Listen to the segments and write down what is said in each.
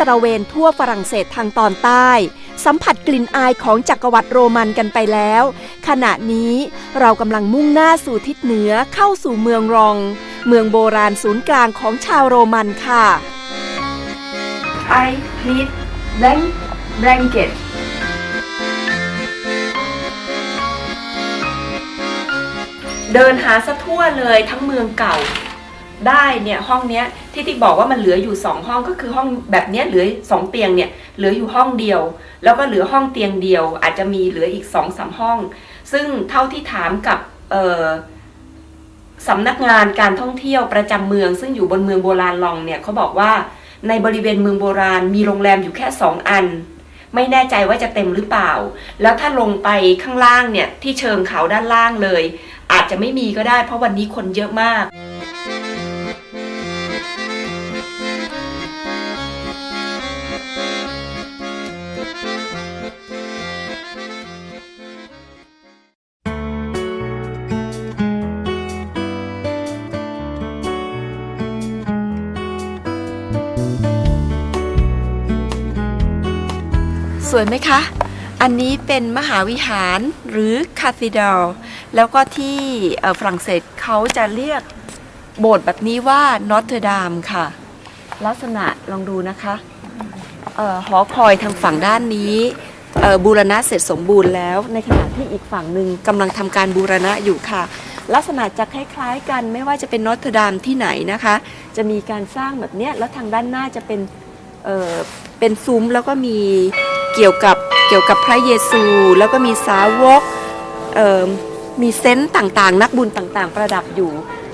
ตระเวนทั่วฝรั่งเศสทางตอนใต้ สัมผัสกลิ่นอายของจักรวรรดิโรมันกันไปแล้ว ขณะนี้เรากำลังมุ่งหน้าสู่ทิศเหนือเข้าสู่เมืองรอง เมืองโบราณศูนย์กลางของชาวโรมันค่ะ I need blank blanket เดินหาซะทั่วเลยทั้งเมืองเก่า ได้เนี่ยห้องเนี้ยที่ที่บอกว่ามันเหลืออยู่สองห้องก็คือห้องแบบเนี้ยเหลือสองเตียงเนี่ยเหลืออยู่ห้องเดียว แล้วก็เหลือห้องเตียงเดียว อาจจะมีเหลืออีกสองสามห้อง ซึ่งเท่าที่ถามกับสำนักงานการท่องเที่ยวประจำเมือง ซึ่งอยู่บนเมืองโบราณลองเนี่ยเขาบอกว่าในบริเวณเมืองโบราณมีโรงแรมอยู่แค่สองอัน ไม่แน่ใจว่าจะเต็มหรือเปล่า แล้วถ้าลงไปข้างล่างเนี่ยที่เชิงเขาด้านล่างเลย อาจจะไม่มีก็ได้เพราะวันนี้คนเยอะมาก วยไหมคะ อันนี้เป็นมหาวิหารหรือคา t ด d ลแล้วก็ที่ฝรั่งเศสเขาจะเรียกโบสถ์แบบนี้ว่านอตเทอร์ดามค่ะ ลักษณะลองดูนะคะออหอคอยทางฝั่งด้านนี้บูรณะเสร็จสมบูรณ์แล้ว ในขณะที่อีกฝั่งหนึ่งกำลังทำการบูรณะอยู่ค่ะ ลักษณะจะคล้ายๆกันไม่ว่าจะเป็นนอตเทอร์ดามที่ไหนนะคะ จะมีการสร้างแบบเนี้ยแล้วทางด้านหน้าจะเป็นเเป็นซุ้มแล้วก็มี เกี่ยวกับเกี่ยวกับพระเยซู แล้วก็มีสาวกมีเซนต์ต่างๆ นักบุญต่างๆ ประดับอยู่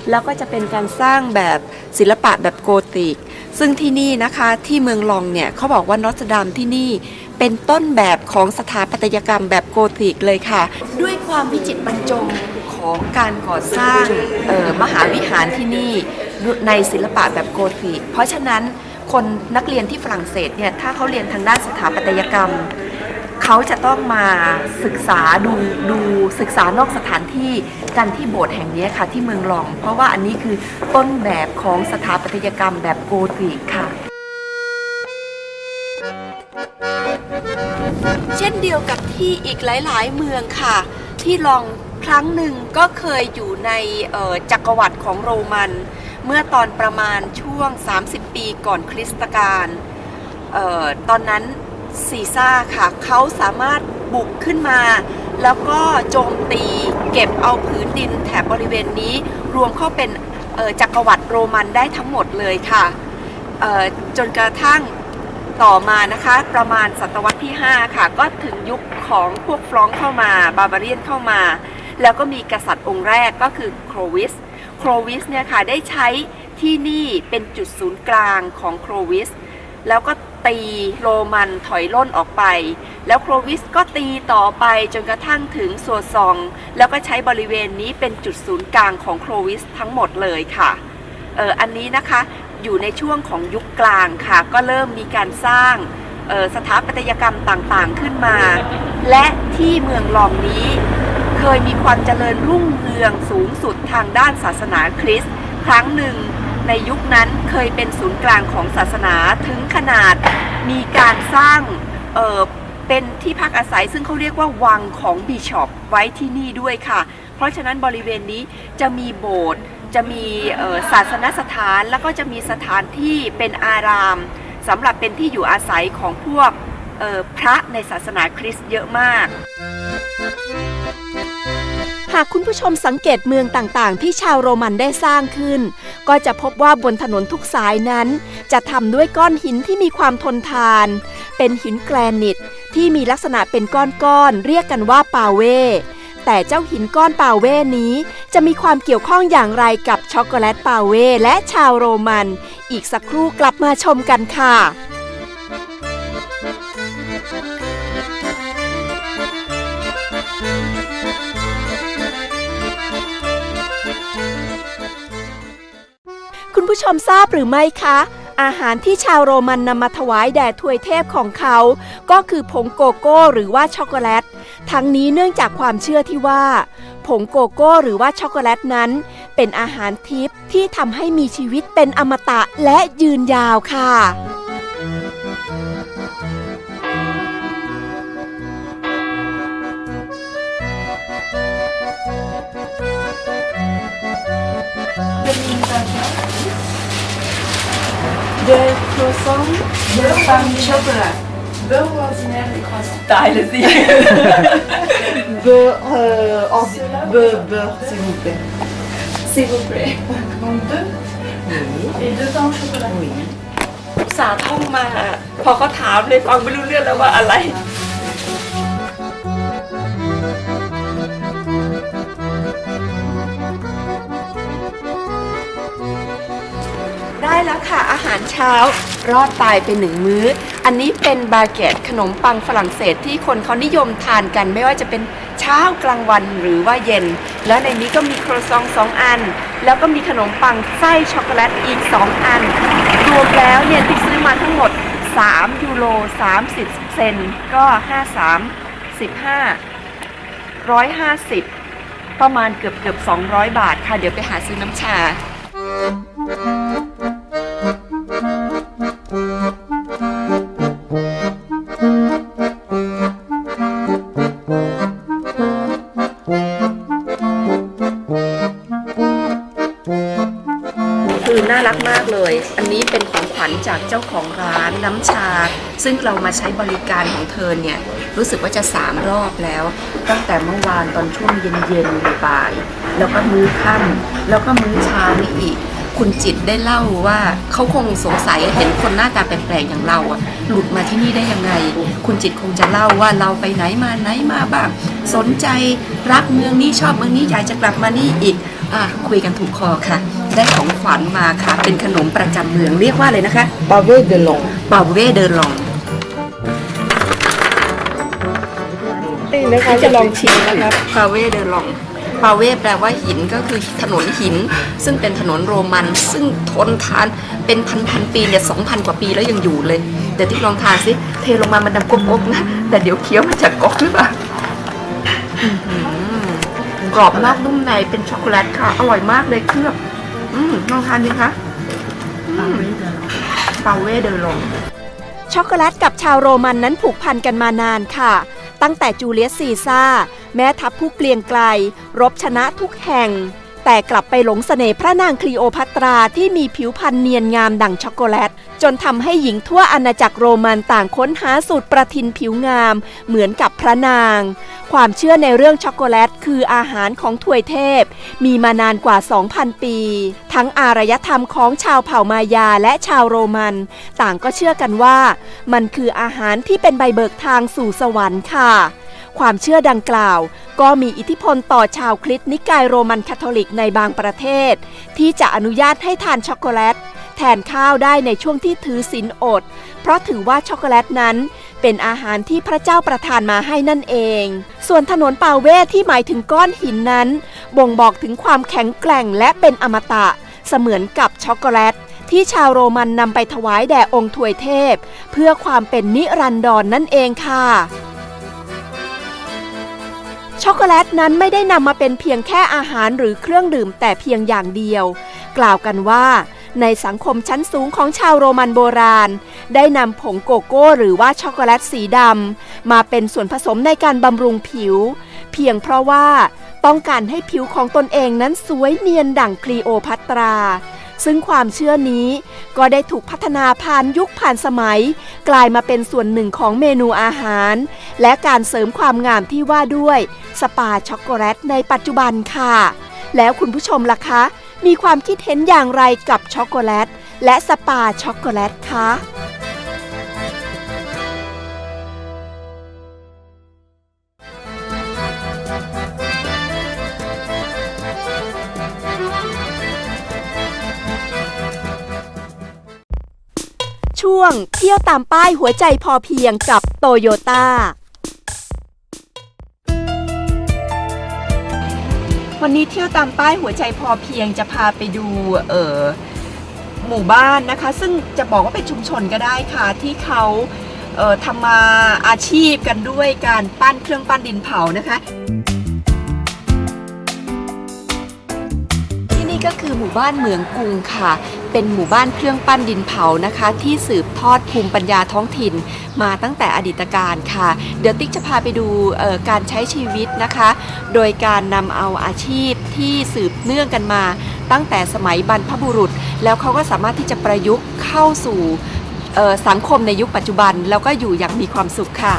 แล้วก็จะเป็นการสร้างแบบศิลปะแบบโกธิก ซึ่งที่นี่นะคะที่เมืองลองเนี่ยเขาบอกว่านอตดามที่นี่เป็นต้นแบบของสถาปัตยกรรมแบบโกธิกเลยค่ะ ด้วยความวิจิตรบรรจงของการก่อสร้างมหาวิหารที่นี่ในศิลปะแบบโกธิก เพราะฉะนั้น คนนักเรียนที่ฝรั่งเศสเนี่ยถ้าเขาเรียนทางด้านสถาปัตยกรรม เขาจะต้องมาศึกษาดูดูศึกษานอกสถานที่กันที่โบสถ์แห่งนี้ค่ะที่เมืองลอง เพราะว่าอันนี้คือต้นแบบของสถาปัตยกรรมแบบโกธิกค่ะ เช่นเดียวกับที่อีกหลาย ๆ เมืองค่ะ ที่ลองครั้งหนึ่งก็เคยอยู่ในจักรวรรดิของโรมัน เมื่อตอนประมาณช่วง 30 ปีก่อนคริสตกาลตอนนั้นซีซ่าค่ะเขาสามารถบุกขึ้นมา แล้วก็โจมตีเก็บเอาผืนดินแถบบริเวณนี้ รวมเข้าเป็นจักรวรรดิโรมันได้ทั้งหมดเลยค่ะจนกระทั่งต่อมานะคะประมาณศตวรรษที่ 5 ค่ะ ก็ถึงยุคของพวกฟรองเข้ามา บาบาเรียนเข้ามา แล้วก็มีกษัตริย์องค์แรกก็คือโครวิส โครวิสเนี่ยค่ะได้ใช้ที่นี่เป็นจุดศูนย์กลางของโครวิส แล้วก็ตีโรมันถอยล่นออกไป แล้วโครวิสก็ตีต่อไปจนกระทั่งถึงโซซอง แล้วก็ใช้บริเวณนี้เป็นจุดศูนย์กลางของโครวิสทั้งหมดเลยค่ะเอออันนี้นะคะอยู่ในช่วงของยุคกลางค่ะ ก็เริ่มมีการสร้างสถาปัตยกรรมต่างๆขึ้นมา และที่เมืองลองนี้ เคยมีความเจริญรุ่งเรืองสูงสุดทางด้านศาสนาคริสต์ครั้งหนึ่ง ในยุคนั้นเคยเป็นศูนย์กลางของศาสนาถึงขนาดมีการสร้างเเป็นที่พักอาศัยซึ่งเขาเรียกว่าวังของบิชอปไว้ที่นี่ด้วยค่ะ เพราะฉะนั้นบริเวณนี้จะมีโบสถ์จะมีศาสนสถานแล้วก็จะมีสถานที่เป็นอารามสำหรับเป็นที่อยู่อาศัยของพวกพระในศาสนาคริสต์เยอะมาก หากคุณผู้ชมสังเกตเมืองต่างๆ ที่ชาวโรมันได้สร้างขึ้น ก็จะพบว่าบนถนนทุกสายนั้น จะทำด้วยก้อนหินที่มีความทนทาน เป็นหินแกรนิตที่มีลักษณะเป็นก้อนๆเรียกกันว่าปาเวแต่เจ้าหินก้อนปาเวนี้ จะมีความเกี่ยวข้องอย่างไรกับช็อกโกแลตปาเวและชาวโรมัน อีกสักครู่กลับมาชมกันค่ะ มทราบหรือไม่คะ อาหารที่ชาวโรมันนำมาถวายแด่ทวยเทพของเขา ก็คือผงโกโก้หรือว่าช็อกโกแลต ทั้งนี้เนื่องจากความเชื่อที่ว่า ผงโกโก้หรือว่าช็อกโกแลตนั้น เป็นอาหารทิพย์ที่ทำให้มีชีวิตเป็นอมตะและยืนยาวค่ะ de croissant de pain chocolat beurre ou ordinaire les croissants ตายเลยสิ Beurre, euh, ordi- beurre, beurre, s'il vous plaît. s'il vous plaît Donc deux et deux pains au chocolat. Oui. อุตส่าห์ท่องมา พอเขาถามเลยฟังไม่รู้เรื่องแล้วว่าอะไราหารเช้ารอดตายไปหนึ่งมื้อ อันนี้เป็นบาเกตขนมปังฝรั่งเศสที่คนเขานิยมทานกัน ไม่ว่าจะเป็นเช้ากลางวันหรือว่าเย็น แล้วในนี้ก็มีครัวซองสองอัน แล้วก็มีขนมปังไส้ช็อกโกแลตอีก 2 อัน รวมแล้วเนี่ยที่ซื้อมาทั้งหมด 3 ยูโร 30 เซนก็ 53 15 150 ประมาณเกือบเกือบ200 บาทค่ะ เดี๋ยวไปหาซื้อน้ำชา เรามาใช้บริการของเธอเนี่ยรู้สึกว่าจะสามรอบแล้ว ตั้งแต่เมื่อวานตอนช่วงเย็นๆบ่ายๆแล้วก็มื้อค่ำแล้วก็มื้อเช้านี่อีก คุณจิตได้เล่าว่าเขาคงสงสัยเห็นคนหน้าตาแปลกๆอย่างเราอะหลุดมาที่นี่ได้ยังไง คุณจิตคงจะเล่าว่าเราไปไหนมาไหนมาบ้างสนใจรักเมืองนี้ชอบเมืองนี้อยากจะกลับมานี่อีกอะคุยกันถูกคอค่ะ ได้ของขวัญมาค่ะ เป็นขนมประจำเมืองเรียกว่าเลยนะคะ Pavé de long. เป่าเว่เดินลอง นี่นะคะจะลองชิมนะครับเป่าเว่เดินลองเป่าเว่แปลว่าหินก็คือถนนหิน ซึ่งเป็นถนนโรมัน ซึ่งทนทานเป็นพันพันๆปีเนี่ยสองพันกว่าปีแล้วยังอยู่เลยเดี๋ยวที่ลองทานสิเทลงมามันดังกกๆนะแต่เดี๋ยวเคี้ยวมันจะกกหรือเปล่าอื้อหือกรอบนอกนุ่มในเป็นช็อกโกแลตค่ะ อร่อยมากเลยเคลือบอืมลองทานดิคะเปาเว่เดินลงช็อกโกแลตกับชาวโรมันนั้นผูกพันกันมานานค่ะ ตั้งแต่จูเลียสซีซ่า แม้ทัพผู้เกลียงไกล รบชนะทุกแห่ง แต่กลับไปหลงเสน่ห์พระนางคลีโอพัตราที่มีผิวพรรณเนียนงามดั่งช็อกโกแลต จนทำให้หญิงทั่วอาณาจักรโรมันต่างค้นหาสูตรประทินผิวงาม เหมือนกับพระนาง ความเชื่อในเรื่องช็อกโกแลต คืออาหารของถวยเทพ มีมานานกว่า 2,000 ปี ทั้งอารยธรรมของชาวเผ่ามายาและชาวโรมัน ต่างก็เชื่อกันว่า มันคืออาหารที่เป็นใบเบิกทางสู่สวรรค์ค่ะ ความเชื่อดังกล่าว ก็มีอิทธิพลต่อชาวคริสต์นิกายโรมันคาทอลิกในบางประเทศ ที่จะอนุญาตให้ทานช็อกโกแลต แทนข้าวได้ในช่วงที่ถือศีลอด เพราะถือว่าช็อกโกแลตนั้นเป็นอาหารที่พระเจ้าประทานมาให้นั่นเอง ส่วนถนนเปาเวทที่หมายถึงก้อนหินนั้น บ่งบอกถึงความแข็งแกร่งและเป็นอมตะ เสมือนกับช็อกโกแลต ที่ชาวโรมันนำไปถวายแด่องค์ถวยเทพ เพื่อความเป็นนิรันดรนนั่นเองค่ะ ช็อกโกแลตนั้นไม่ได้นำมาเป็นเพียงแค่อาหารหรือเครื่องดื่มแต่เพียงอย่างเดียว กล่าวกันว่า ในสังคมชั้นสูงของชาวโรมันโบราณ ได้นำผงโกโก้หรือว่าช็อกโกแลตสีดำมาเป็นส่วนผสมในการบำรุงผิว เพียงเพราะว่าต้องการให้ผิวของตนเองนั้นสวยเนียนดั่งคลีโอพัตรา ซึ่งความเชื่อนี้ก็ได้ถูกพัฒนาผ่านยุคผ่านสมัย กลายมาเป็นส่วนหนึ่งของเมนูอาหาร และการเสริมความงามที่ว่าด้วย สปาช็อกโกแลตในปัจจุบันค่ะ แล้วคุณผู้ชมล่ะคะ มีความคิดเห็นอย่างไรกับช็อกโกแลต และสปาช็อกโกแลตคะ วง เที่ยวตามป้ายหัวใจพอเพียงกับโตโยต้า วันนี้เที่ยวตามป้ายหัวใจพอเพียงจะพาไปดูเออหมู่บ้านนะคะ ซึ่งจะบอกว่าเป็นชุมชนก็ได้ค่ะ ที่เขาเออทำมาอาชีพกันด้วยการปั้นเครื่องปั้นดินเผานะคะที่นี่ก็คือหมู่บ้านเหมืองกุงค่ะ เป็นหมู่บ้านเครื่องปั้นดินเผานะคะ ที่สืบทอดภูมิปัญญาท้องถิ่นมาตั้งแต่อดีตการค่ะ เดี๋ยวติ๊กจะพาไปดูการใช้ชีวิตนะคะ โดยการนำเอาอาชีพที่สืบเนื่องกันมา ตั้งแต่สมัยบรรพบุรุษ แล้วเขาก็สามารถที่จะประยุกต์เข้าสู่สังคมในยุคปัจจุบัน แล้วก็อยู่อย่างมีความสุขค่ะ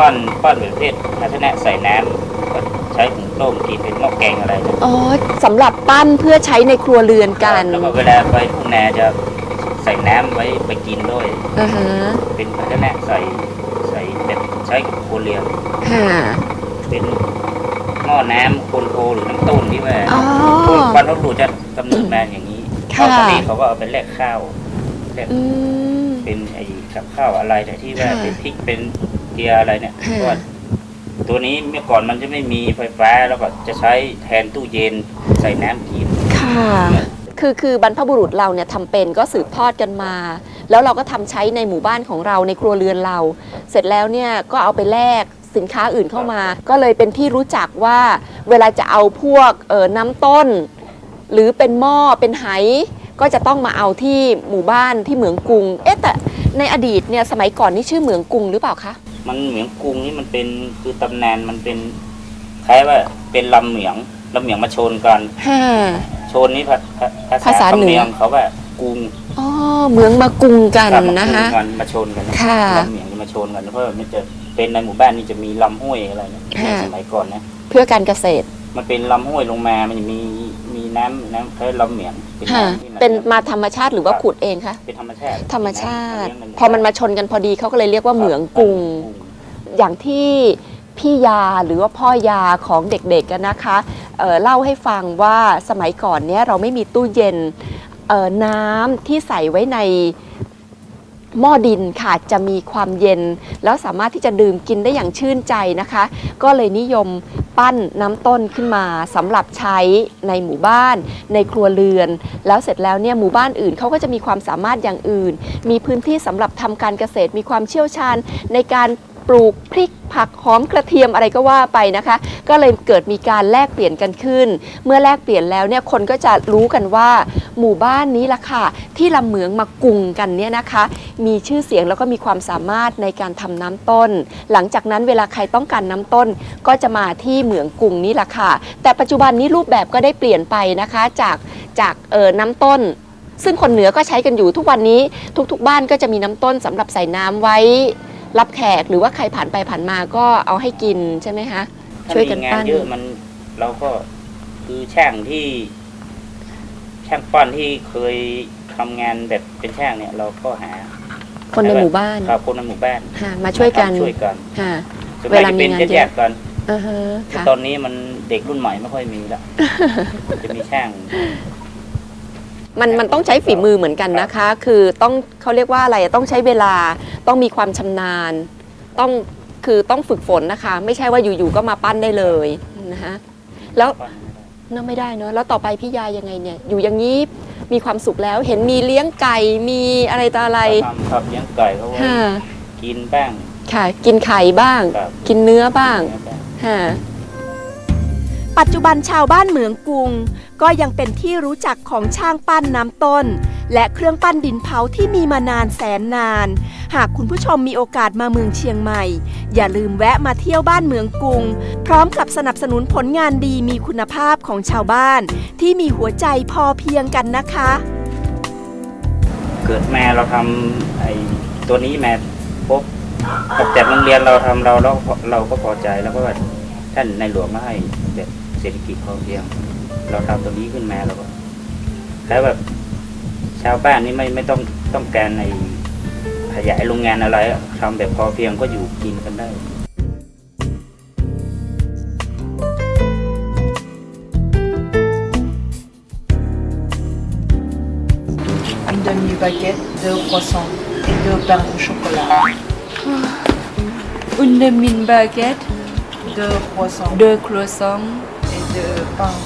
แล้วปั้นปั้นแบบประเภทอาชนะใส่น้ำก็ใช้ถุงต้มกินเป็นหม้อแกงอะไรนะอ๋อสำหรับปั้นเพื่อใช้ในครัวเรือนกันแล้วก็เวลาไปทุ่งนาจะใส่น้ำไว้ไปกินด้วย อ่าฮะเป็นภาชนะใส่ใส่แบบใช้กับโครัวเรือนค่ะ เป็นหม้อน้ำโคนโคหรือน้ำต้มที่ว่าอ๋อ คนบรรพบุรุษจะกำเนิดมาอย่างนี้ค่ะ เขาปกติเขาก็เอาไปแลกข้าวแลก อืม เป็นไอ้กับข้าวอะไรแต่ที่ว่าค่ะ เป็นพริกเป็น เกลืออะไรเนี่ยค่ะเพราะว่าตัวนี้เมื่อก่อนมันจะไม่มีไฟฟ้าแล้วก็จะใช้แทนตู้เย็นใส่น้ำกิน ค่ะ คือคือบรรพบุรุษเราเนี่ยทำเป็นก็สืบทอดกันมา แล้วเราก็ทำใช้ในหมู่บ้านของเราในครัวเรือนเรา เสร็จแล้วเนี่ยก็เอาไปแลกสินค้าอื่นเข้ามา ก็เลยเป็นที่รู้จักว่าเวลาจะเอาพวกเออน้ำต้น หรือเป็นหม้อเป็นไหก็จะต้องมาเอาที่หมู่บ้านที่เหมืองกรุง เอ๊ะแต่ในอดีตเนี่ยสมัยก่อนนี่ชื่อเหมืองกรุงหรือเปล่าคะ มันเหมืองกรุงนี่มันเป็นคือตำนานมันเป็นคล้ายว่าเป็นลำเหมืองลำเหมืองมาชนกันฮ่า ชนนี่ภาภาภาษาเหนือคำเมียงเขาว่ากรุงอ๋อเหมืองมากรุงกันครับมานะคะกรุงกันมาชนกันนะค่ะลำเหมืองนี่มาชนกันเพราะว่ามันจะเป็นในหมู่บ้านนี่จะมีลำห้วยอะไรเนี่ยค่ะ สมัยก่อนนะ เพื่อการเกษตร มันเป็นลำห้วยลงมา มันจะมีมี น้ำน้ำคล้ายลำเหมียงเป็นค่ะ น้ำที่เป็นมาธรรมชาติหรือว่าขุดเองคะเป็นธรรมชาติธรรมชาติ เลี้ยงพอมันมาชนกันพอดีเขาก็เลยเรียกว่าเหมืองกรุง อย่างที่พี่ยาหรือว่าพ่อยาของเด็กๆกันนะคะเอ่อเล่าให้ฟังว่าสมัยก่อนเนี้ยเราไม่มีตู้เย็นเอ่อน้ำที่ใส่ไว้ในหม้อดินค่ะจะมีความเย็น แล้วสามารถที่จะดื่มกินได้อย่างชื่นใจนะคะ ก็เลยนิยม ปั้นน้ำต้นขึ้นมาสำหรับใช้ในหมู่บ้าน ในครัวเรือน แล้วเสร็จแล้วเนี่ยหมู่บ้านอื่นเขาก็จะมีความสามารถอย่างอื่น มีพื้นที่สำหรับทำการเกษตรมีความเชี่ยวชาญในการ ปลูกพริกผักหอมกระเทียมอะไรก็ว่าไปนะคะ ก็เลยเกิดมีการแลกเปลี่ยนกันขึ้น เมื่อแลกเปลี่ยนแล้วเนี่ยคนก็จะรู้กันว่า หมู่บ้านนี้ล่ะค่ะที่ลำเหมืองมากุงกันเนี่ยนะคะ มีชื่อเสียงแล้วก็มีความสามารถในการทำน้ำต้น หลังจากนั้นเวลาใครต้องการน้ำต้น ก็จะมาที่เหมืองกุงนี่แหละค่ะ แต่ปัจจุบันนี้รูปแบบก็ได้เปลี่ยนไปนะคะจากจากเออน้ำต้น ซึ่งคนเหนือก็ใช้กันอยู่ทุกวันนี้ทุกๆ บ้านก็จะมีน้ำต้นสำหรับใส่น้ำไว้ รับแขกหรือว่าใครผ่านไปผ่านมาก็เอาให้กินใช่ไหมคะ ถ้าช่วยกันมีงาปั้นน เยอะมันเราก็คือช่างที่ ช่างปั้นที่เคยทำงานแบบเป็นช่างเนี่ย เราก็หาคนในหมู่บ้านครับคนในหมู่บ้านค่ะมาช่วยกันช่วยกันค่ะ ส่วนเวใหญ่ลาจะมีเป็นงานเยอะ แยกๆกันอ่าฮะแต่ค่ะตอนนี้มันเด็กรุ่นใหม่ไม่ค่อยมีละจะมีช่าง มันมันต้องใช้ฝีมือเหมือนกันนะคะ คือต้องเขาเรียกว่าอะไรต้องใช้เวลาต้องมีความชำนาญ ต้องคือต้องฝึกฝนนะคะ ไม่ใช่ว่าอยู่ๆก็มาปั้นได้เลยนะคะแล้วเน่าไม่ได้เนอะแล้วต่อไปพี่ยายยังไงเนี่ย อยู่อย่างนี้มีความสุขแล้วเห็นมีเลี้ยงไก่มีอะไรต่ออะไรทำครับเลี้ยงไก่เขาไว้ค่ะกินบ้างค่ะ กินไข่บ้างครับกินเนื้อบ้างเลี้ยบ้างค่ะ ปัจจุบันชาวบ้านเหมืองกรุง ก็ยังเป็นที่รู้จักของช่างปั้นน้ำต้น และเครื่องปั้นดินเผาที่มีมานานแสนนาน หากคุณผู้ชมมีโอกาสมาเมืองเชียงใหม่ อย่าลืมแวะมาเที่ยวบ้านเมืองกรุง พร้อมกับสนับสนุนผลงานดีมีคุณภาพของชาวบ้าน ที่มีหัวใจพอเพียงกันนะคะ เกิดแมาเราทำไอ้ตัวนี้แมาปุ๊บออกจากโรงเรียนเราทำเราเราเราก็พอใจแล้วก็ว่าท่านในหลวงมาให้ เศรษฐกิจพอเพียง เราทำตัวนี้ขึ้นมาเราก็แล้วแบบชาวบ้านนี่ไม่ไม่ต้องต้องการในขยายโรงงานอะไรอะทำแบบพอเพียงก็อยู่กินกันได้ Une demi-baguette, deux croissants et deux pains au chocolat. Une demi-baguette, Deux croissants deux croissants, et deux pains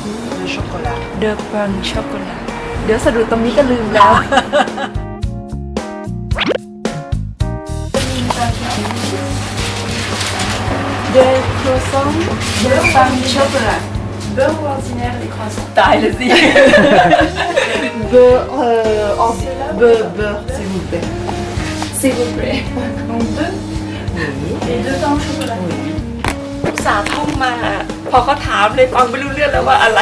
de chocolat. deux pains chocolat. เดี๋ยวสะดุดตรงนี้ก็ลืมแล้ว De croissant, de pain chocolat. Beurre ou ordinaire les croissants T'as le dit. beurre, euh, en- beurre, beurre, s'il vous plaît. S'il vous plaît. Donc deux. Et deux pains au chocolat. อุต สาห์ท่องมา พอเขาถามเลยฟังไม่รู้เรื่องแล้วว่าอะไร